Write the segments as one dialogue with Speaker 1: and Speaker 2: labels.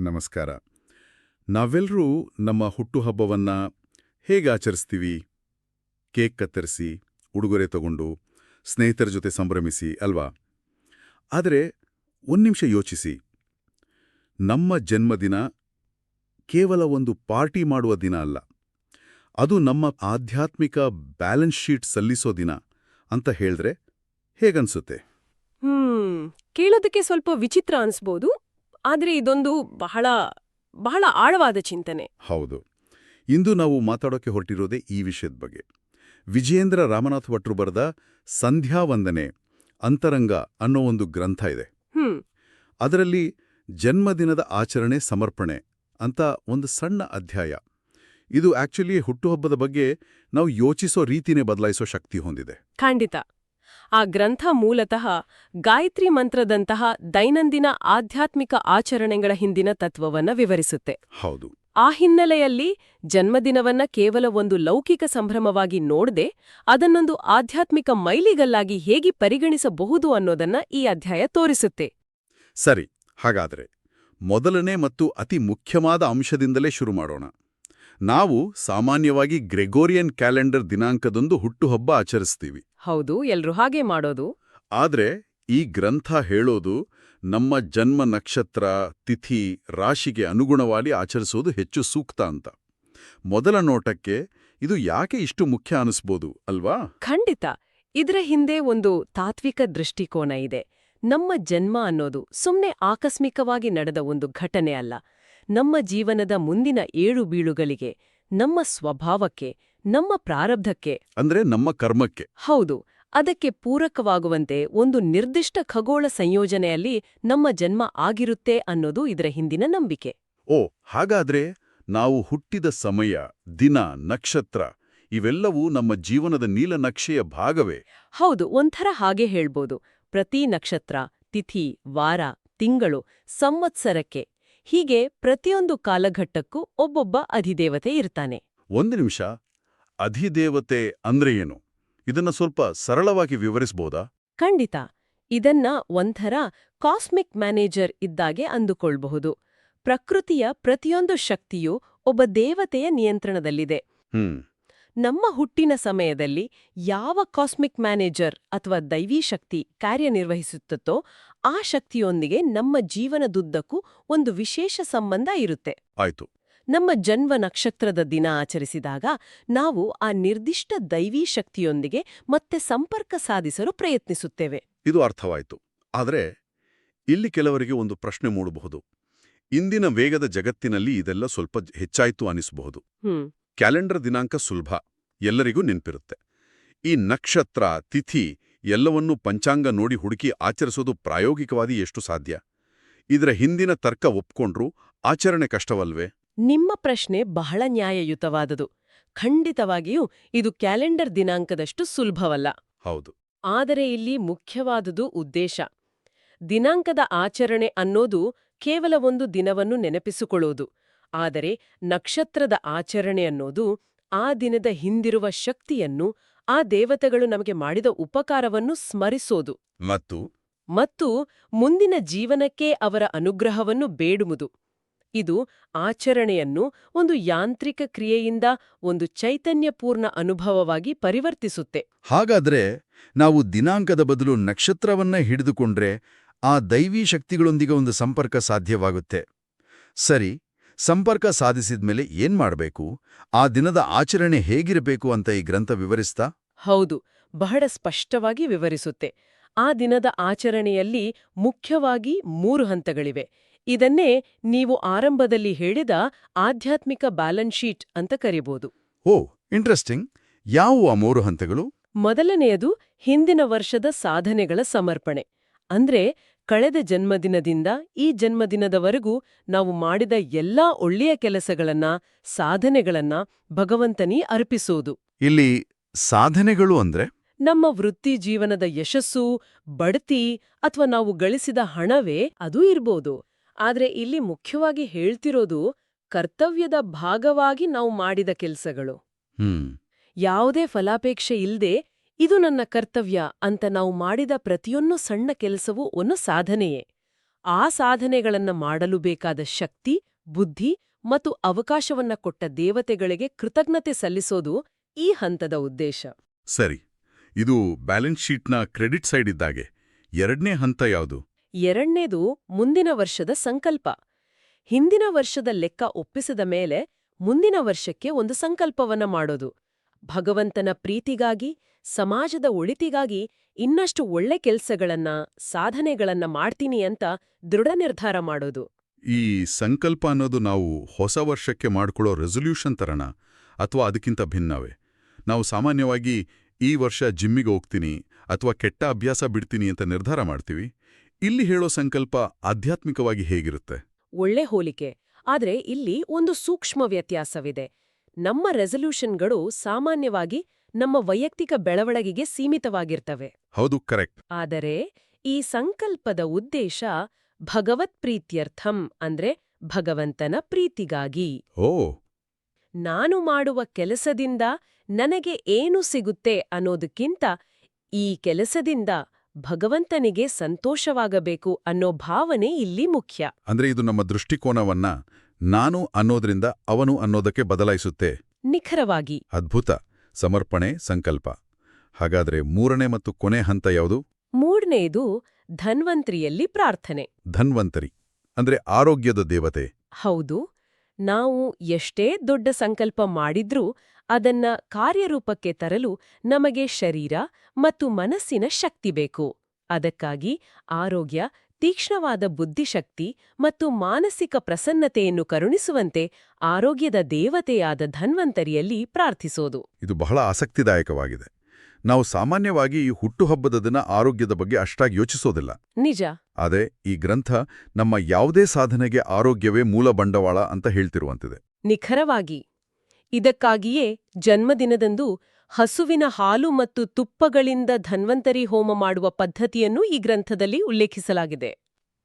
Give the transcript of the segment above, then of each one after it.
Speaker 1: ನಮಸ್ಕಾರ. ನಾವೆಲ್ಲರೂ ನಮ್ಮ ಹುಟ್ಟುಹಬ್ಬವನ್ನ ಹೇಗೆ ಆಚರಿಸ್ತೀವಿ? ಕೇಕ್ ಕತ್ತರಿಸಿ, ಉಡುಗೊರೆ ತಗೊಂಡು, ಸ್ನೇಹಿತರ ಜೊತೆ ಸಂಭ್ರಮಿಸಿ, ಅಲ್ವಾ? ಆದರೆ ಒಂದು ನಿಮಿಷ ಯೋಚಿಸಿ. ನಮ್ಮ ಜನ್ಮದಿನ ಕೇವಲ ಒಂದು ಪಾರ್ಟಿ ಮಾಡುವ ದಿನ ಅಲ್ಲ. ಅದು ನಮ್ಮ ಆಧ್ಯಾತ್ಮಿಕ ಬ್ಯಾಲೆನ್ಸ್ ಶೀಟ್ ಸಲ್ಲಿಸೋ ದಿನ ಅಂತ ಹೇಳಿದ್ರೆ ಹೇಗನ್ಸುತ್ತೆ?
Speaker 2: ಹ್ಮ್, ಕೇಳೋದಕ್ಕೆ ಸ್ವಲ್ಪ ವಿಚಿತ್ರ ಅನ್ಸ್ಬೋದು. ಆದ್ರೆ ಇದೊಂದು ಬಹಳ ಬಹಳ ಆಳವಾದ ಚಿಂತನೆ.
Speaker 1: ಹೌದು. ಇಂದು ನಾವು ಮಾತಾಡೋಕೆ ಹೊರಟಿರೋದೇ ಈ ವಿಷಯದ ಬಗ್ಗೆ. ವಿಜಯೇಂದ್ರ ರಾಮನಾಥ್ ಭಟ್ರು ಬರೆದ ಸಂಧ್ಯಾವಂದನೆ ಅಂತರಂಗ ಅನ್ನೋ ಒಂದು ಗ್ರಂಥ ಇದೆ. ಅದರಲ್ಲಿ ಜನ್ಮದಿನದ ಆಚರಣೆ ಸಮರ್ಪಣೆ ಅಂತ ಒಂದು ಸಣ್ಣ ಅಧ್ಯಾಯ. ಇದು ಆಕ್ಚುಲಿ ಹುಟ್ಟುಹಬ್ಬದ ಬಗ್ಗೆ ನಾವು ಯೋಚಿಸೋ ರೀತಿನೇ ಬದಲಾಯಿಸೋ ಶಕ್ತಿ ಹೊಂದಿದೆ.
Speaker 2: ಖಂಡಿತ. ಆ ಗ್ರಂಥ ಮೂಲತಃ ಗಾಯತ್ರಿ ಮಂತ್ರದಂತಹ ದೈನಂದಿನ ಆಧ್ಯಾತ್ಮಿಕ ಆಚರಣೆಗಳ ಹಿಂದಿನ ತತ್ವವನ್ನ ವಿವರಿಸುತ್ತೆ.
Speaker 1: ಹೌದು.
Speaker 2: ಆ ಹಿನ್ನೆಲೆಯಲ್ಲಿ ಜನ್ಮದಿನವನ್ನ ಕೇವಲ ಒಂದು ಲೌಕಿಕ ಸಂಭ್ರಮವಾಗಿ ನೋಡದೆ ಅದನ್ನೊಂದು ಆಧ್ಯಾತ್ಮಿಕ ಮೈಲಿಗಲ್ಲಾಗಿ ಹೇಗೆ ಪರಿಗಣಿಸಬಹುದು ಅನ್ನೋದನ್ನ ಈ ಅಧ್ಯಾಯ ತೋರಿಸುತ್ತೆ.
Speaker 1: ಸರಿ ಹಾಗಾದರೆ ಮೊದಲನೇ ಮತ್ತು ಅತಿ ಮುಖ್ಯವಾದ ಅಂಶದಿಂದಲೇ ಶುರು ಮಾಡೋಣ. ನಾವು ಸಾಮಾನ್ಯವಾಗಿ ಗ್ರೆಗೋರಿಯನ್ ಕ್ಯಾಲೆಂಡರ್ ದಿನಾಂಕದೊಂದು ಹುಟ್ಟುಹಬ್ಬ ಆಚರಿಸ್ತೀವಿ.
Speaker 2: ಹೌದು ಎಲ್ರೂ ಹಾಗೆ ಮಾಡೋದು.
Speaker 1: ಆದ್ರೆ ಈ ಗ್ರಂಥ ಹೇಳೋದು ನಮ್ಮ ಜನ್ಮ ನಕ್ಷತ್ರ ತಿಥಿ ರಾಶಿಗೆ ಅನುಗುಣವಾಗಿ ಆಚರಿಸೋದು ಹೆಚ್ಚು ಸೂಕ್ತ ಅಂತ. ಮೊದಲ ನೋಟಕ್ಕೆ ಇದು ಯಾಕೆ ಇಷ್ಟು ಮುಖ್ಯ ಅನಿಸ್ಬೋದು ಅಲ್ವಾ?
Speaker 2: ಖಂಡಿತ. ಇದರ ಹಿಂದೆ ಒಂದು ತಾತ್ವಿಕ ದೃಷ್ಟಿಕೋನ ಇದೆ. ನಮ್ಮ ಜನ್ಮ ಅನ್ನೋದು ಸುಮ್ಮನೆ ಆಕಸ್ಮಿಕವಾಗಿ ನಡೆದ ಒಂದು ಘಟನೆ ಅಲ್ಲ. ನಮ್ಮ ಜೀವನದ ಮುಂದಿನ ಏಳು ಬೀಳುಗಳಿಗೆ ನಮ್ಮ ಸ್ವಭಾವಕ್ಕೆ ನಮ್ಮ ಪ್ರಾರಬ್ಧಕ್ಕೆ.
Speaker 1: ಅಂದ್ರೆ ನಮ್ಮ ಕರ್ಮಕ್ಕೆ.
Speaker 2: ಹೌದು ಅದಕ್ಕೆ ಪೂರಕವಾಗುವಂತೆ ಒಂದು ನಿರ್ದಿಷ್ಟ ಖಗೋಳ ಸಂಯೋಜನೆಯಲ್ಲಿ ನಮ್ಮ ಜನ್ಮ ಆಗಿರುತ್ತೆ ಅನ್ನೋದು ಇದರ ಹಿಂದಿನ ನಂಬಿಕೆ.
Speaker 1: ಓ ಹಾಗಾದ್ರೆ ನಾವು ಹುಟ್ಟಿದ ಸಮಯ ದಿನ ನಕ್ಷತ್ರ ಇವೆಲ್ಲವೂ ನಮ್ಮ ಜೀವನದ ನೀಲನಕ್ಷೆಯ ಭಾಗವೇ?
Speaker 2: ಹೌದು ಒಂಥರ ಹಾಗೆ ಹೇಳ್ಬೋದು. ಪ್ರತಿ ನಕ್ಷತ್ರ ತಿಥಿ ವಾರ ತಿಂಗಳು ಸಂವತ್ಸರಕ್ಕೆ. ಹೀಗೆ ಪ್ರತಿಯೊಂದು ಕಾಲಘಟ್ಟಕ್ಕೂ ಒಬ್ಬೊಬ್ಬ ಅಧಿದೇವತೆ ಇರ್ತಾನೆ.
Speaker 1: ಒಂದು ನಿಮಿಷ ಅಧಿದೇವತೆ ಅಂದ್ರೆ ಏನು? ಇದನ್ನ ಸ್ವಲ್ಪ ಸರಳವಾಗಿ ವಿವರಿಸಬಹುದಾ
Speaker 2: ಖಂಡಿತ. ಇದನ್ನ ಒಂಥರ ಕಾಸ್ಮಿಕ್ ಮ್ಯಾನೇಜರ್ ಇದ್ದಾಗೆ ಅಂದುಕೊಳ್ಬಹುದು. ಪ್ರಕೃತಿಯ ಪ್ರತಿಯೊಂದು ಶಕ್ತಿಯೂ ಒಬ್ಬ ದೇವತೆಯ ನಿಯಂತ್ರಣದಲ್ಲಿದೆ.
Speaker 1: ಹ್ಮ್.
Speaker 2: ನಮ್ಮ ಹುಟ್ಟಿನ ಸಮಯದಲ್ಲಿ ಯಾವ ಕಾಸ್ಮಿಕ್ ಮ್ಯಾನೇಜರ್ ಅಥವಾ ದೈವೀ ಶಕ್ತಿ ಕಾರ್ಯನಿರ್ವಹಿಸುತ್ತೋ ಆ ಶಕ್ತಿಯೊಂದಿಗೆ ನಮ್ಮ ಜೀವನದುದ್ದಕ್ಕೂ ಒಂದು ವಿಶೇಷ ಸಂಬಂಧ ಇರುತ್ತೆ.
Speaker 1: ಆಯ್ತು.
Speaker 2: ನಮ್ಮ ಜನ್ಮ ನಕ್ಷತ್ರದ ದಿನ ಆಚರಿಸಿದಾಗ ನಾವು ಆ ನಿರ್ದಿಷ್ಟ ದೈವೀ ಶಕ್ತಿಯೊಂದಿಗೆ ಮತ್ತೆ ಸಂಪರ್ಕ ಸಾಧಿಸಲು ಪ್ರಯತ್ನಿಸುತ್ತೇವೆ.
Speaker 1: ಇದು ಅರ್ಥವಾಯಿತು. ಆದರೆ ಇಲ್ಲಿ ಕೆಲವರಿಗೆ ಒಂದು ಪ್ರಶ್ನೆ ಮೂಡಬಹುದು. ಇಂದಿನ ವೇಗದ ಜಗತ್ತಿನಲ್ಲಿ ಇದೆಲ್ಲ ಸ್ವಲ್ಪ ಹೆಚ್ಚಾಯಿತು ಅನಿಸಬಹುದು. ಕ್ಯಾಲೆಂಡರ್ ದಿನಾಂಕ ಸುಲಭ ಎಲ್ಲರಿಗೂ ನೆನ್ಪಿರುತ್ತೆ. ಈ ನಕ್ಷತ್ರ ತಿಥಿ ಎಲ್ಲವನ್ನೂ ಪಂಚಾಂಗ ನೋಡಿ ಹುಡುಕಿ ಆಚರಿಸೋದು ಪ್ರಾಯೋಗಿಕವಾದಿ ಎಷ್ಟು ಸಾಧ್ಯ? ಇದರ ಹಿಂದಿನ ತರ್ಕ ಒಪ್ಕೊಂಡ್ರೂ ಆಚರಣೆ ಕಷ್ಟವಲ್ವೇ?
Speaker 2: ನಿಮ್ಮ ಪ್ರಶ್ನೆ ಬಹಳ ನ್ಯಾಯಯುತವಾದದು. ಖಂಡಿತವಾಗಿಯೂ ಇದು ಕ್ಯಾಲೆಂಡರ್ ದಿನಾಂಕದಷ್ಟು ಸುಲಭವಲ್ಲ.
Speaker 1: ಹೌದು.
Speaker 2: ಆದರೆ ಇಲ್ಲಿ ಮುಖ್ಯವಾದುದು ಉದ್ದೇಶ. ದಿನಾಂಕದ ಆಚರಣೆ ಅನ್ನೋದು ಕೇವಲ ಒಂದು ದಿನವನ್ನು ನೆನಪಿಸಿಕೊಳ್ಳೋದು. ಆದರೆ ನಕ್ಷತ್ರದ ಆಚರಣೆ ಅನ್ನೋದು ಆ ದಿನದ ಹಿಂದಿರುವ ಶಕ್ತಿಯನ್ನು ಆ ದೇವತೆಗಳು ನಮಗೆ ಮಾಡಿದ ಉಪಕಾರವನ್ನು ಸ್ಮರಿಸೋದು.
Speaker 1: ಮತ್ತು?
Speaker 2: ಮತ್ತು ಮುಂದಿನ ಜೀವನಕ್ಕೆ ಅವರ ಅನುಗ್ರಹವನ್ನು ಬೇಡುವುದು. ಇದು ಆಚರಣೆಯನ್ನು ಒಂದು ಯಾಂತ್ರಿಕ ಕ್ರಿಯೆಯಿಂದ ಒಂದು ಚೈತನ್ಯಪೂರ್ಣ ಅನುಭವವಾಗಿ ಪರಿವರ್ತಿಸುತ್ತೆ.
Speaker 3: ಹಾಗಾದ್ರೆ ನಾವು ದಿನಾಂಕದ ಬದಲು ನಕ್ಷತ್ರವನ್ನ ಹಿಡಿದುಕೊಂಡ್ರೆ ಆ ದೈವಿ ಶಕ್ತಿಗಳೊಂದಿಗೆ ಒಂದು ಸಂಪರ್ಕ ಸಾಧ್ಯವಾಗುತ್ತೆ. ಸರಿ ಸಂಪರ್ಕ ಸಾಧಿಸಿದ್ಮೇಲೆ ಏನ್ ಮಾಡಬೇಕು? ಆ ದಿನದ ಆಚರಣೆ ಹೇಗಿರಬೇಕು ಅಂತ ಈ ಗ್ರಂಥ ವಿವರಿಸ್ತಾ?
Speaker 2: ಹೌದು ಬಹಳ ಸ್ಪಷ್ಟವಾಗಿ ವಿವರಿಸುತ್ತೆ. ಆ ದಿನದ ಆಚರಣೆಯಲ್ಲಿ ಮುಖ್ಯವಾಗಿ ಮೂರು ಹಂತಗಳಿವೆ. ಇದನ್ನೇ ನೀವು ಆರಂಭದಲ್ಲಿ ಹೇಳಿದ ಆಧ್ಯಾತ್ಮಿಕ ಬ್ಯಾಲೆನ್ಸ್ ಶೀಟ್ ಅಂತ ಕರಿಬೋದು.
Speaker 3: ಓ ಇಂಟ್ರೆಸ್ಟಿಂಗ್ ಯಾವುವು ಆ ಮೂರು ಹಂತಗಳು?
Speaker 2: ಮೊದಲನೆಯದು ಹಿಂದಿನ ವರ್ಷದ ಸಾಧನೆಗಳ ಸಮರ್ಪಣೆ. ಅಂದ್ರೆ ಕಳೆದ ಜನ್ಮದಿನದಿಂದ ಈ ಜನ್ಮದಿನದವರೆಗೂ ನಾವು ಮಾಡಿದ ಎಲ್ಲಾ ಒಳ್ಳೆಯ ಕೆಲಸಗಳನ್ನ ಸಾಧನೆಗಳನ್ನ ಭಗವಂತನಿ ಅರ್ಪಿಸೋದು.
Speaker 3: ಇಲ್ಲಿ ಸಾಧನೆಗಳು ಅಂದ್ರೆ?
Speaker 2: ನಮ್ಮ ವೃತ್ತಿ ಜೀವನದ ಯಶಸ್ಸು ಬಡ್ತಿ ಅಥವಾ ನಾವು ಗಳಿಸಿದ ಹಣವೇ ಅದು ಇರ್ಬೋದು. ಆದ್ರೆ ಇಲ್ಲಿ ಮುಖ್ಯವಾಗಿ ಹೇಳ್ತಿರೋದು ಕರ್ತವ್ಯದ ಭಾಗವಾಗಿ ನಾವು ಮಾಡಿದ ಕೆಲಸಗಳು. ಯಾವುದೇ ಫಲಾಪೇಕ್ಷೆ ಇಲ್ಲದೆ ಇದು ನನ್ನ ಕರ್ತವ್ಯ ಅಂತ ನಾವು ಮಾಡಿದ ಪ್ರತಿಯೊಂದು ಸಣ್ಣ ಕೆಲಸವೂ ಒಂದು ಸಾಧನೆಯೇ. ಆ ಸಾಧನೆಗಳನ್ನ ಮಾಡಲು ಬೇಕಾದ ಶಕ್ತಿ ಬುದ್ಧಿ ಮತ್ತು ಅವಕಾಶವನ್ನ ಕೊಟ್ಟ ದೇವತೆಗಳಿಗೆ ಕೃತಜ್ಞತೆ ಸಲ್ಲಿಸೋದು ಈ ಹಂತದ ಉದ್ದೇಶ.
Speaker 1: ಸರಿ. ಇದು ಬ್ಯಾಲೆನ್ಸ್ ಶೀಟ್ನ ಕ್ರೆಡಿಟ್ ಸೈಡ್ ಇದ್ದಾಗೆ. ಎರಡನೇ ಹಂತ ಯಾವುದು?
Speaker 2: ಎರಡನೇದು ಮುಂದಿನ ವರ್ಷದ ಸಂಕಲ್ಪ. ಹಿಂದಿನ ವರ್ಷದ ಲೆಕ್ಕ ಒಪ್ಪಿಸಿದ ಮೇಲೆ ಮುಂದಿನ ವರ್ಷಕ್ಕೆ ಒಂದು ಸಂಕಲ್ಪವನ್ನ ಮಾಡೋದು. ಭಗವಂತನ ಪ್ರೀತಿಗಾಗಿ, ಸಮಾಜದ ಒಳಿತಿಗಾಗಿ ಇನ್ನಷ್ಟು ಒಳ್ಳೆ ಕೆಲ್ಸಗಳನ್ನ, ಸಾಧನೆಗಳನ್ನ ಮಾಡ್ತೀನಿ ಅಂತ ದೃಢ ನಿರ್ಧಾರ ಮಾಡೋದು.
Speaker 1: ಈ ಸಂಕಲ್ಪ ಅನ್ನೋದು ನಾವು ಹೊಸ ವರ್ಷಕ್ಕೆ ಮಾಡ್ಕೊಳ್ಳೋ ರೆಸೊಲ್ಯೂಷನ್ ತರಣ ಅಥವಾ ಅದಕ್ಕಿಂತ ಭಿನ್ನವೇ? ನಾವು ಸಾಮಾನ್ಯವಾಗಿ ಈ ವರ್ಷ ಜಿಮ್ಮಿಗೆ ಹೋಗ್ತೀನಿ ಅಥವಾ ಕೆಟ್ಟ ಅಭ್ಯಾಸ ಬಿಡ್ತೀನಿ ಅಂತ ನಿರ್ಧಾರ ಮಾಡ್ತೀವಿ? ಇಲ್ಲಿ ಹೇಳೋ ಸಂಕಲ್ಪ ಆಧ್ಯಾತ್ಮಿಕವಾಗಿ ಹೇಗಿರುತ್ತೆ?
Speaker 2: ಒಳ್ಳೆ ಹೋಲಿಕೆ. ಆದರೆ ಇಲ್ಲಿ ಒಂದು ಸೂಕ್ಷ್ಮ ವ್ಯತ್ಯಾಸವಿದೆ. ನಮ್ಮ ರೆಸಲ್ಯೂಷನ್ಗಳು ಸಾಮಾನ್ಯವಾಗಿ ನಮ್ಮ ವೈಯಕ್ತಿಕ ಬೆಳವಣಿಗೆಗೆ ಸೀಮಿತವಾಗಿರ್ತವೆ.
Speaker 1: ಹೌದು ಕರೆಕ್ಟ್.
Speaker 2: ಆದರೆ ಈ ಸಂಕಲ್ಪದ ಉದ್ದೇಶ ಭಗವತ್ ಪ್ರೀತ್ಯರ್ಥಂ ಅಂದ್ರೆ ಭಗವಂತನ ಪ್ರೀತಿಗಾಗಿ.
Speaker 1: ಓ!
Speaker 2: ನಾನು ಮಾಡುವ ಕೆಲಸದಿಂದ ನನಗೆ ಏನು ಸಿಗುತ್ತೆ ಅನ್ನೋದಕ್ಕಿಂತ ಈ ಕೆಲಸದಿಂದ ಭಗವಂತನಿಗೆ ಸಂತೋಷವಾಗಬೇಕು ಅನ್ನೋ ಭಾವನೆ ಇಲ್ಲಿ ಮುಖ್ಯ.
Speaker 1: ಅಂದ್ರೆ ಇದು ನಮ್ಮ ದೃಷ್ಟಿಕೋನವನ್ನ ನಾನು ಅನ್ನೋದ್ರಿಂದ ಅವನು ಅನ್ನೋದಕ್ಕೆ ಬದಲಾಯಿಸುತ್ತೆ.
Speaker 2: ನಿಖರವಾಗಿ.
Speaker 1: ಅದ್ಭುತ. ಸಮರ್ಪಣೆ ಸಂಕಲ್ಪ. ಹಾಗಾದ್ರೆ ಮೂರನೇ ಮತ್ತು ಕೊನೆ ಹಂತ ಯಾವುದು?
Speaker 2: ಮೂರನೆಯದು ಧನ್ವಂತ್ರಿಯಲ್ಲಿ ಪ್ರಾರ್ಥನೆ.
Speaker 1: ಧನ್ವಂತರಿ. ಅಂದ್ರೆ ಆರೋಗ್ಯದ ದೇವತೆ.
Speaker 2: ಹೌದು. ನಾವು ಎಷ್ಟೇ ದೊಡ್ಡ ಸಂಕಲ್ಪ ಮಾಡಿದ್ರೂ ಅದನ್ನ ಕಾರ್ಯರೂಪಕ್ಕೆ ತರಲು ನಮಗೆ ಶರೀರ ಮತ್ತು ಮನಸ್ಸಿನ ಶಕ್ತಿ ಬೇಕು. ಅದಕ್ಕಾಗಿ ಆರೋಗ್ಯ ತೀಕ್ಷ್ಣವಾದ ಬುದ್ಧಿಶಕ್ತಿ ಮತ್ತು ಮಾನಸಿಕ ಪ್ರಸನ್ನತೆಯನ್ನು ಕರುಣಿಸುವಂತೆ ಆರೋಗ್ಯದ ದೇವತೆಯಾದ ಧನ್ವಂತರಿಯಲ್ಲಿ ಪ್ರಾರ್ಥಿಸೋದು.
Speaker 1: ಇದು ಬಹಳ ಆಸಕ್ತಿದಾಯಕವಾಗಿದೆ. ನಾವು ಸಾಮಾನ್ಯವಾಗಿ ಈ ಹುಟ್ಟುಹಬ್ಬದ ದಿನ ಆರೋಗ್ಯದ ಬಗ್ಗೆ ಅಷ್ಟಾಗಿ ಯೋಚಿಸೋದಿಲ್ಲ.
Speaker 2: ನಿಜ.
Speaker 1: ಅದೇ ಈ ಗ್ರಂಥ ನಮ್ಮ ಯಾವುದೇ ಸಾಧನೆಗೆ ಆರೋಗ್ಯವೇ ಮೂಲ ಬಂಡವಾಳ ಅಂತ ಹೇಳ್ತಿರುವಂತಿದೆ.
Speaker 2: ನಿಖರವಾಗಿ. ಇದಕ್ಕಾಗಿಯೇ ಜನ್ಮದಿನದಂದು ಹಸುವಿನ ಹಾಲು ಮತ್ತು ತುಪ್ಪಗಳಿಂದ ಧನ್ವಂತರಿ ಹೋಮ ಮಾಡುವ ಪದ್ಧತಿಯನ್ನು ಈ ಗ್ರಂಥದಲ್ಲಿ ಉಲ್ಲೇಖಿಸಲಾಗಿದೆ.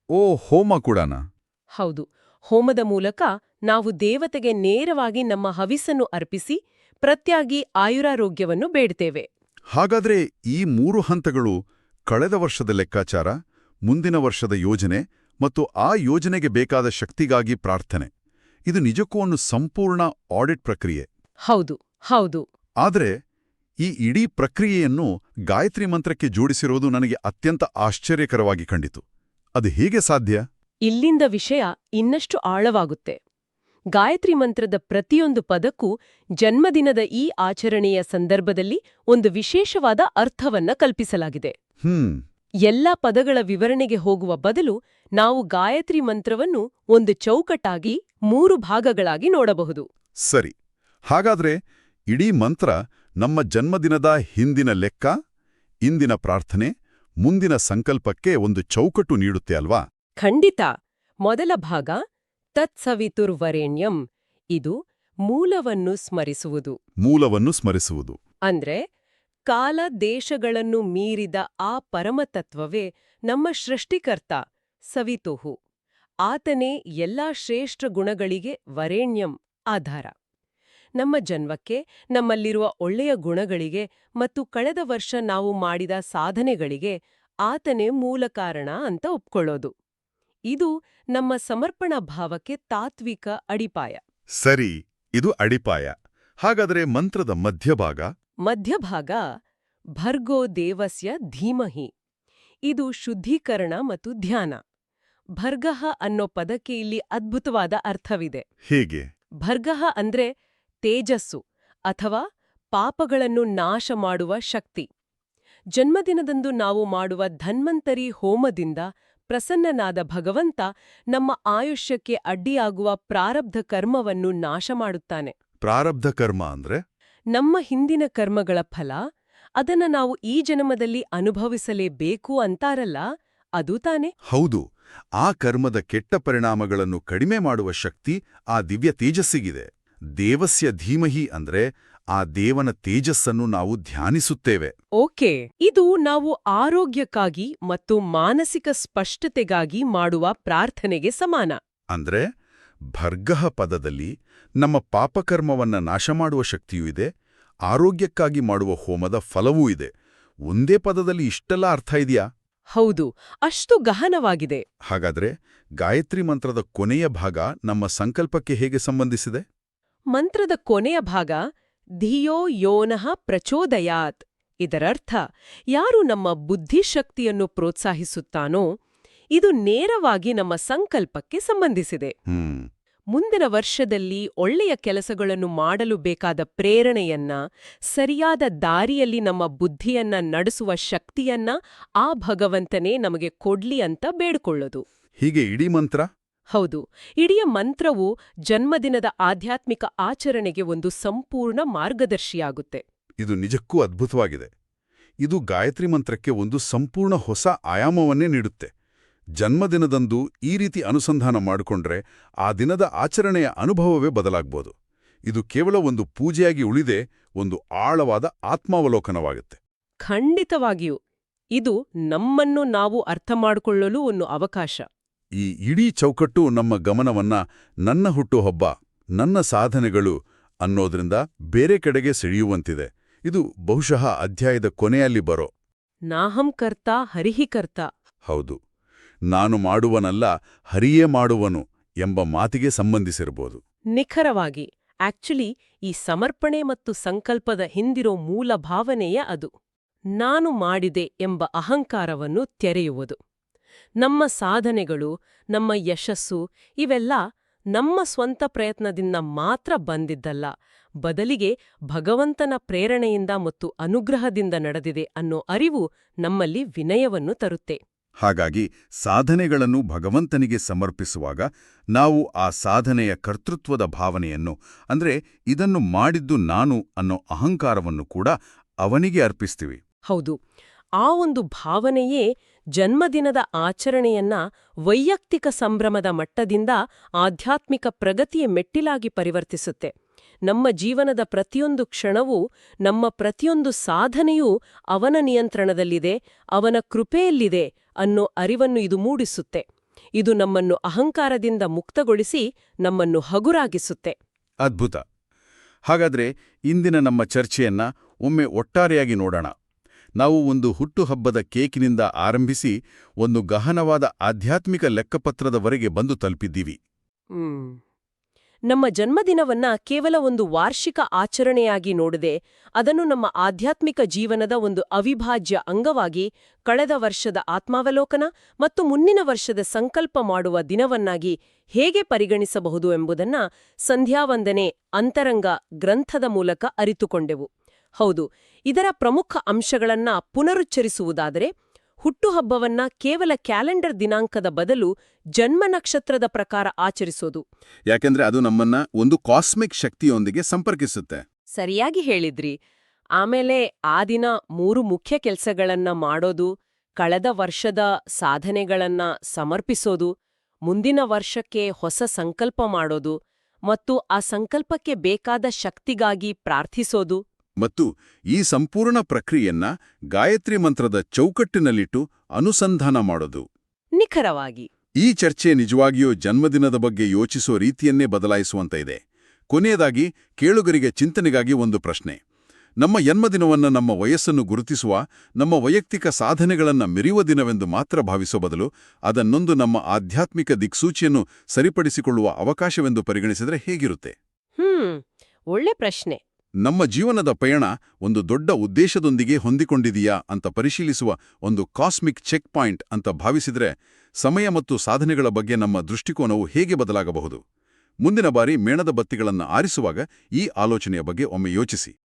Speaker 1: ಓ ಹೋಮ ಕೂಡನಾ?
Speaker 2: ಹೌದು. ಹೋಮದ ಮೂಲಕ ನಾವು ದೇವತೆಗೆ ನೇರವಾಗಿ ನಮ್ಮ ಹವಿಸನ್ನು ಅರ್ಪಿಸಿ ಪ್ರತ್ಯಾಗಿ ಆಯುರಾರೋಗ್ಯವನ್ನು ಬೇಡ್ತೇವೆ.
Speaker 1: ಹಾಗಾದ್ರೆ ಈ ಮೂರು ಹಂತಗಳು ಕಳೆದ ವರ್ಷದ ಲೆಕ್ಕಾಚಾರ ಮುಂದಿನ ವರ್ಷದ ಯೋಜನೆ ಮತ್ತು ಆ ಯೋಜನೆಗೆ ಬೇಕಾದ ಶಕ್ತಿಗಾಗಿ ಪ್ರಾರ್ಥನೆ. ಇದು ನಿಜಕ್ಕೂ ಒಂದು ಸಂಪೂರ್ಣ ಆಡಿಟ್ ಪ್ರಕ್ರಿಯೆ.
Speaker 2: ಹೌದು ಹೌದು.
Speaker 1: ಆದರೆ ಈ ಇಡೀ ಪ್ರಕ್ರಿಯೆಯನ್ನು ಗಾಯತ್ರಿ ಮಂತ್ರಕ್ಕೆ ಜೋಡಿಸಿರುವುದು ನನಗೆ ಅತ್ಯಂತ ಆಶ್ಚರ್ಯಕರವಾಗಿ ಕಂಡಿತು. ಅದು ಹೇಗೆ ಸಾಧ್ಯ?
Speaker 2: ಇಲ್ಲಿಂದ ವಿಷಯ ಇನ್ನಷ್ಟು ಆಳವಾಗುತ್ತೆ. ಗಾಯತ್ರಿ ಮಂತ್ರದ ಪ್ರತಿಯೊಂದು ಪದಕ್ಕೂ ಜನ್ಮದಿನದ ಈ ಆಚರಣೆಯ ಸಂದರ್ಭದಲ್ಲಿ ಒಂದು ವಿಶೇಷವಾದ ಅರ್ಥವನ್ನ ಕಲ್ಪಿಸಲಾಗಿದೆ.
Speaker 1: ಹ್ಮ್.
Speaker 2: ಎಲ್ಲ ಪದಗಳ ವಿವರಣೆಗೆ ಹೋಗುವ ಬದಲು ನಾವು ಗಾಯತ್ರಿ ಮಂತ್ರವನ್ನು ಒಂದು ಚೌಕಟ್ಟಾಗಿ ಮೂರು ಭಾಗಗಳಾಗಿ ನೋಡಬಹುದು.
Speaker 1: ಸರಿ. ಹಾಗಾದ್ರೆ ಇಡೀ ಮಂತ್ರ ನಮ್ಮ ಜನ್ಮದಿನದ ಹಿಂದಿನ ಲೆಕ್ಕ ಇಂದಿನ ಪ್ರಾರ್ಥನೆ ಮುಂದಿನ ಸಂಕಲ್ಪಕ್ಕೆ ಒಂದು ಚೌಕಟ್ಟು ನೀಡುತ್ತೆ ಅಲ್ವಾ?
Speaker 2: ಖಂಡಿತ. ಮೊದಲ ಭಾಗ ತತ್ಸವಿತುರ್ವರೇಣ್ಯಂ. ಇದು ಮೂಲವನ್ನು ಸ್ಮರಿಸುವುದು.
Speaker 1: ಮೂಲವನ್ನು ಸ್ಮರಿಸುವುದು.
Speaker 2: ಅಂದ್ರೆ ಕಾಲ ದೇಶಗಳನ್ನು ಮೀರಿದ ಆ ಪರಮತತ್ವವೇ ನಮ್ಮ ಸೃಷ್ಟಿಕರ್ತ ಸವಿತುಹು. ಆತನೇ ಎಲ್ಲಾ ಶ್ರೇಷ್ಠ ಗುಣಗಳಿಗೆ ವರೇಣ್ಯಂ ಆಧಾರ. ನಮ್ಮ ಜನ್ಮಕ್ಕೆ, ನಮ್ಮಲ್ಲಿರುವ ಒಳ್ಳೆಯ ಗುಣಗಳಿಗೆ ಮತ್ತು ಕಳೆದ ವರ್ಷ ನಾವು ಮಾಡಿದ ಸಾಧನೆಗಳಿಗೆ ಆತನೇ ಮೂಲ ಕಾರಣ ಅಂತ ಒಪ್ಕೊಳ್ಳೋದು. ಇದು ನಮ್ಮ ಸಮರ್ಪಣಾ ಭಾವಕ್ಕೆ ತಾತ್ವಿಕ ಅಡಿಪಾಯ.
Speaker 1: ಸರಿ, ಇದು ಅಡಿಪಾಯ. ಹಾಗಾದರೆ ಮಂತ್ರದ ಮಧ್ಯಭಾಗ
Speaker 2: ಮಧ್ಯಭಾಗ ಭರ್ಗೋ ದೇವಸ್ಯ ಧೀಮಹಿ. ಇದು ಶುದ್ಧೀಕರಣ ಮತ್ತು ಧ್ಯಾನ. ಭರ್ಗಃ ಅನ್ನೋ ಪದಕ್ಕೆ ಇಲ್ಲಿ ಅದ್ಭುತವಾದ ಅರ್ಥವಿದೆ.
Speaker 1: ಹೇಗೆ?
Speaker 2: ಭರ್ಗಃ ಅಂದ್ರೆ ತೇಜಸ್ಸು ಅಥವಾ ಪಾಪಗಳನ್ನು ನಾಶ ಮಾಡುವ ಶಕ್ತಿ. ಜನ್ಮದಿನದಂದು ನಾವು ಮಾಡುವ ಧನ್ವಂತರಿ ಹೋಮದಿಂದ ಪ್ರಸನ್ನನಾದ ಭಗವಂತ ನಮ್ಮ ಆಯುಷ್ಯಕ್ಕೆ ಅಡ್ಡಿಯಾಗುವ ಪ್ರಾರಬ್ಧ ಕರ್ಮವನ್ನು ನಾಶ ಮಾಡುತ್ತಾನೆ.
Speaker 1: ಪ್ರಾರಬ್ಧ ಕರ್ಮ ಅಂದ್ರೆ?
Speaker 2: ನಮ್ಮ ಹಿಂದಿನ ಕರ್ಮಗಳ ಫಲ ಅದನ್ನ ನಾವು ಈ ಜನ್ಮದಲ್ಲಿ ಅನುಭವಿಸಲೇಬೇಕು ಅಂತಾರಲ್ಲ ಅದು ತಾನೆ?
Speaker 1: ಹೌದು. ಆ ಕರ್ಮದ ಕೆಟ್ಟ ಪರಿಣಾಮಗಳನ್ನು ಕಡಿಮೆ ಮಾಡುವ ಶಕ್ತಿ ಆ ದಿವ್ಯ ತೇಜಸ್ಸಿಗಿದೆ. ದೇವಸ್ಯ ಧೀಮಹಿ ಅಂದ್ರೆ ಆ ದೇವನ ತೇಜಸ್ಸನ್ನು ನಾವು ಧ್ಯಾನಿಸುತ್ತೇವೆ.
Speaker 2: ಓಕೆ. ಇದು ನಾವು ಆರೋಗ್ಯಕ್ಕಾಗಿ ಮತ್ತು ಮಾನಸಿಕ ಸ್ಪಷ್ಟತೆಗಾಗಿ ಮಾಡುವ ಪ್ರಾರ್ಥನೆಗೆ ಸಮಾನ.
Speaker 1: ಅಂದ್ರೆ? ಭರ್ಗಃ ಪದದಲ್ಲಿ ನಮ್ಮ ಪಾಪಕರ್ಮವನ್ನು ನಾಶ ಮಾಡುವ ಶಕ್ತಿಯೂ ಇದೆ ಆರೋಗ್ಯಕ್ಕಾಗಿ ಮಾಡುವ ಹೋಮದ ಫಲವೂ ಇದೆ. ಒಂದೇ ಪದದಲ್ಲಿ ಇಷ್ಟೆಲ್ಲ ಅರ್ಥ ಇದೆಯಾ?
Speaker 2: ಹೌದು ಅಷ್ಟು ಗಹನವಾಗಿದೆ.
Speaker 1: ಹಾಗಾದ್ರೆ ಗಾಯತ್ರಿ ಮಂತ್ರದ ಕೊನೆಯ ಭಾಗ ನಮ್ಮ ಸಂಕಲ್ಪಕ್ಕೆ ಹೇಗೆ ಸಂಬಂಧಿಸಿದೆ?
Speaker 2: ಮಂತ್ರದ ಕೊನೆಯ ಭಾಗ ಧಿಯೋ ಯೋನಃ ಪ್ರಚೋದಯಾತ್. ಇದರರ್ಥ ಯಾರು ನಮ್ಮ ಬುದ್ಧಿಶಕ್ತಿಯನ್ನು ಪ್ರೋತ್ಸಾಹಿಸುತ್ತಾನೋ ಇದು ನೇರವಾಗಿ ನಮ್ಮ ಸಂಕಲ್ಪಕ್ಕೆ ಸಂಬಂಧಿಸಿದೆ. ಮುಂದಿನ ವರ್ಷದಲ್ಲಿ ಒಳ್ಳೆಯ ಕೆಲಸಗಳನ್ನು ಮಾಡಲು ಬೇಕಾದ ಪ್ರೇರಣೆಯನ್ನ ಸರಿಯಾದ ದಾರಿಯಲ್ಲಿ ನಮ್ಮ ಬುದ್ಧಿಯನ್ನ ನಡೆಸುವ ಶಕ್ತಿಯನ್ನ ಆ ಭಗವಂತನೇ ನಮಗೆ ಕೊಡ್ಲಿ ಅಂತ ಬೇಡ್ಕೊಳ್ಳೋದು.
Speaker 1: ಹೀಗೆ ಇಡೀ ಮಂತ್ರ?
Speaker 2: ಹೌದು. ಇಡೀ ಮಂತ್ರವು ಜನ್ಮದಿನದ ಆಧ್ಯಾತ್ಮಿಕ ಆಚರಣೆಗೆ ಒಂದು ಸಂಪೂರ್ಣ ಮಾರ್ಗದರ್ಶಿಯಾಗುತ್ತೆ.
Speaker 1: ಇದು ನಿಜಕ್ಕೂ ಅದ್ಭುತವಾಗಿದೆ. ಇದು ಗಾಯತ್ರಿ ಮಂತ್ರಕ್ಕೆ ಒಂದು ಸಂಪೂರ್ಣ ಹೊಸ ಆಯಾಮವನ್ನೇ ನೀಡುತ್ತೆ. ಜನ್ಮದಿನದಂದು ಈ ರೀತಿ ಅನುಸಂಧಾನ ಮಾಡಿಕೊಂಡ್ರೆ ಆ ದಿನದ ಆಚರಣೆಯ ಅನುಭವವೇ ಬದಲಾಗ್ಬೋದು. ಇದು ಕೇವಲ ಒಂದು ಪೂಜೆಯಾಗಿ ಉಳಿದೆ ಒಂದು ಆಳವಾದ ಆತ್ಮಾವಲೋಕನವಾಗುತ್ತೆ.
Speaker 2: ಖಂಡಿತವಾಗಿಯೂ ಇದು ನಮ್ಮನ್ನು ನಾವು ಅರ್ಥ ಮಾಡಿಕೊಳ್ಳಲು ಒಂದು ಅವಕಾಶ.
Speaker 1: ಈ ಇಡೀ ಚೌಕಟ್ಟು ನಮ್ಮ ಗಮನವನ್ನ ನನ್ನ ಹುಟ್ಟುಹಬ್ಬ ನನ್ನ ಸಾಧನೆಗಳು ಅನ್ನೋದ್ರಿಂದ ಬೇರೆ ಕಡೆಗೆ ಸೆಳೆಯುವಂತಿದೆ. ಇದು ಬಹುಶಃ ಅಧ್ಯಾಯದ ಕೊನೆಯಲ್ಲಿ ಬರೋ.
Speaker 2: ನಾಹಂ ಕರ್ತ ಹರಿಹಿ ಕರ್ತ.
Speaker 1: ಹೌದು. ನಾನು ಮಾಡುವನಲ್ಲ, ಹರಿಯೇ ಮಾಡುವನು ಎಂಬ ಮಾತಿಗೆ ಸಂಬಂಧಿಸಿರಬಹುದು.
Speaker 2: ನಿಖರವಾಗಿ, ಆಕ್ಚುಲಿ ಈ ಸಮರ್ಪಣೆ ಮತ್ತು ಸಂಕಲ್ಪದ ಹಿಂದಿರೋ ಮೂಲ ಭಾವನೆಯೇ ಅದು. ನಾನು ಮಾಡಿದೆ ಎಂಬ ಅಹಂಕಾರವನ್ನು ತೆರೆಯುವುದು. ನಮ್ಮ ಸಾಧನೆಗಳು, ನಮ್ಮ ಯಶಸ್ಸು ಇವೆಲ್ಲ ನಮ್ಮ ಸ್ವಂತ ಪ್ರಯತ್ನದಿಂದ ಮಾತ್ರ ಬಂದಿದ್ದಲ್ಲ. ಬದಲಿಗೆ ಭಗವಂತನ ಪ್ರೇರಣೆಯಿಂದ ಮತ್ತು ಅನುಗ್ರಹದಿಂದ ನಡೆದಿದೆ ಅನ್ನೋ ಅರಿವು ನಮ್ಮಲ್ಲಿ ವಿನಯವನ್ನು ತರುತ್ತೆ.
Speaker 1: ಹಾಗಾಗಿ ಸಾಧನೆಗಳನ್ನು ಭಗವಂತನಿಗೆ ಸಮರ್ಪಿಸುವಾಗ ನಾವು ಆ ಸಾಧನೆಯ ಕರ್ತೃತ್ವದ ಭಾವನೆಯನ್ನು, ಅಂದ್ರೆ ಇದನ್ನು ಮಾಡಿದ್ದು ನಾನು ಅನ್ನೋ ಅಹಂಕಾರವನ್ನು ಕೂಡ ಅವನಿಗೆ ಅರ್ಪಿಸ್ತೀವಿ.
Speaker 2: ಹೌದು. ಆ ಒಂದು ಭಾವನೆಯೇ ಜನ್ಮದಿನದ ಆಚರಣೆಯನ್ನ ವೈಯಕ್ತಿಕ ಸಂಭ್ರಮದ ಮಟ್ಟದಿಂದ ಆಧ್ಯಾತ್ಮಿಕ ಪ್ರಗತಿಯ ಮೆಟ್ಟಿಲಾಗಿ ಪರಿವರ್ತಿಸುತ್ತೆ. ನಮ್ಮ ಜೀವನದ ಪ್ರತಿಯೊಂದು ಕ್ಷಣವೂ ನಮ್ಮ ಪ್ರತಿಯೊಂದು ಸಾಧನೆಯೂ ಅವನ ನಿಯಂತ್ರಣದಲ್ಲಿದೆ ಅವನ ಕೃಪೆಯಲ್ಲಿದೆ ಅನ್ನೋ ಅರಿವನ್ನು ಇದು ಮೂಡಿಸುತ್ತೆ. ಇದು ನಮ್ಮನ್ನು ಅಹಂಕಾರದಿಂದ ಮುಕ್ತಗೊಳಿಸಿ ನಮ್ಮನ್ನು ಹಗುರಾಗಿಸುತ್ತೆ.
Speaker 1: ಅದ್ಭುತ. ಹಾಗಾದ್ರೆ ಇಂದಿನ ನಮ್ಮ ಚರ್ಚೆಯನ್ನ ಒಮ್ಮೆ ಒಟ್ಟಾರೆಯಾಗಿ ನೋಡೋಣ. ನಾವು ಒಂದು ಹುಟ್ಟುಹಬ್ಬದ ಕೇಕಿನಿಂದ ಆರಂಭಿಸಿ ಒಂದು ಗಹನವಾದ ಆಧ್ಯಾತ್ಮಿಕ ಲೆಕ್ಕಪತ್ರದವರೆಗೆ ಬಂದು ತಲುಪಿದ್ದೀವಿ.
Speaker 2: ನಮ್ಮ ಜನ್ಮದಿನವನ್ನ ಕೇವಲ ಒಂದು ವಾರ್ಷಿಕ ಆಚರಣೆಯಾಗಿ ನೋಡದೆ ಅದನ್ನು ನಮ್ಮ ಆಧ್ಯಾತ್ಮಿಕ ಜೀವನದ ಒಂದು ಅವಿಭಾಜ್ಯ ಅಂಗವಾಗಿ ಕಳೆದ ವರ್ಷದ ಆತ್ಮಾವಲೋಕನ ಮತ್ತು ಮುಂದಿನ ವರ್ಷದ ಸಂಕಲ್ಪ ಮಾಡುವ ದಿನವನ್ನಾಗಿ ಹೇಗೆ ಪರಿಗಣಿಸಬಹುದು ಎಂಬುದನ್ನ ಸಂಧ್ಯಾವಂದನೆ ಅಂತರಂಗ ಗ್ರಂಥದ ಮೂಲಕ ಅರಿತುಕೊಂಡೆವು. ಹೌದು, ಇದರ ಪ್ರಮುಖ ಅಂಶಗಳನ್ನ ಪುನರುಚ್ಚರಿಸುವುದಾದರೆ ಹುಟ್ಟುಹಬ್ಬವನ್ನ ಕೇವಲ ಕ್ಯಾಲೆಂಡರ್ ದಿನಾಂಕದ ಬದಲು ಜನ್ಮ ನಕ್ಷತ್ರದ ಪ್ರಕಾರ ಆಚರಿಸೋದು.
Speaker 1: ಯಾಕೆಂದ್ರೆ ಅದು ನಮ್ಮನ್ನ ಒಂದು ಕಾಸ್ಮಿಕ್ ಶಕ್ತಿಯೊಂದಿಗೆ ಸಂಪರ್ಕಿಸುತ್ತೆ.
Speaker 2: ಸರಿಯಾಗಿ ಹೇಳಿದ್ರಿ. ಆಮೇಲೆ ಆ ದಿನ ಮೂರು ಮುಖ್ಯ ಕೆಲಸಗಳನ್ನ ಮಾಡೋದು ಕಳೆದ ವರ್ಷದ ಸಾಧನೆಗಳನ್ನ ಸಮರ್ಪಿಸೋದು ಮುಂದಿನ ವರ್ಷಕ್ಕೆ ಹೊಸ ಸಂಕಲ್ಪ ಮಾಡೋದು ಮತ್ತು ಆ ಸಂಕಲ್ಪಕ್ಕೆ ಬೇಕಾದ ಶಕ್ತಿಗಾಗಿ ಪ್ರಾರ್ಥಿಸೋದು.
Speaker 1: ಮತ್ತು ಈ ಸಂಪೂರ್ಣ ಪ್ರಕ್ರಿಯೆಯನ್ನ ಗಾಯತ್ರಿ ಮಂತ್ರದ ಚೌಕಟ್ಟಿನಲ್ಲಿಟ್ಟು ಅನುಸಂಧಾನ ಮಾಡೋದು.
Speaker 2: ನಿಖರವಾಗಿ.
Speaker 1: ಈ ಚರ್ಚೆ ನಿಜವಾಗಿಯೂ ಜನ್ಮದಿನದ ಬಗ್ಗೆ ಯೋಚಿಸೋ ರೀತಿಯನ್ನೇ ಬದಲಾಯಿಸುವಂತ ಇದೆ. ಕೊನೆಯದಾಗಿ ಕೇಳುಗರಿಗೆ ಚಿಂತನೆಗಾಗಿ ಒಂದು ಪ್ರಶ್ನೆ. ನಮ್ಮ ಜನ್ಮದಿನವನ್ನ ನಮ್ಮ ವಯಸ್ಸನ್ನು ಗುರುತಿಸುವ ನಮ್ಮ ವೈಯಕ್ತಿಕ ಸಾಧನೆಗಳನ್ನ ಮೆರೆಯುವ ದಿನವೆಂದು ಮಾತ್ರ ಭಾವಿಸೋ ಬದಲು ಅದನ್ನೊಂದು ನಮ್ಮ ಆಧ್ಯಾತ್ಮಿಕ ದಿಕ್ಸೂಚಿಯನ್ನು ಸರಿಪಡಿಸಿಕೊಳ್ಳುವ ಅವಕಾಶವೆಂದು ಪರಿಗಣಿಸಿದರೆ ಹೇಗಿರುತ್ತೆ?
Speaker 2: ಹ್ಮ್ ಒಳ್ಳೆ ಪ್ರಶ್ನೆ.
Speaker 1: ನಮ್ಮ ಜೀವನದ ಪಯಣ ಒಂದು ದೊಡ್ಡ ಉದ್ದೇಶದೊಂದಿಗೆ ಹೊಂದಿಕೊಂಡಿದೆಯಾ ಅಂತ ಪರಿಶೀಲಿಸುವ ಒಂದು ಕಾಸ್ಮಿಕ್ ಚೆಕ್ ಪಾಯಿಂಟ್ ಅಂತ ಭಾವಿಸಿದರೆ ಸಮಯ ಮತ್ತು ಸಾಧನೆಗಳ ಬಗ್ಗೆ ನಮ್ಮ ದೃಷ್ಟಿಕೋನವು ಹೇಗೆ ಬದಲಾಗಬಹುದು? ಮುಂದಿನ ಬಾರಿ ಮೇಣದ ಬತ್ತಿಗಳನ್ನು ಆರಿಸುವಾಗ ಈ ಆಲೋಚನೆಯ ಬಗ್ಗೆ ಒಮ್ಮೆ ಯೋಚಿಸಿ.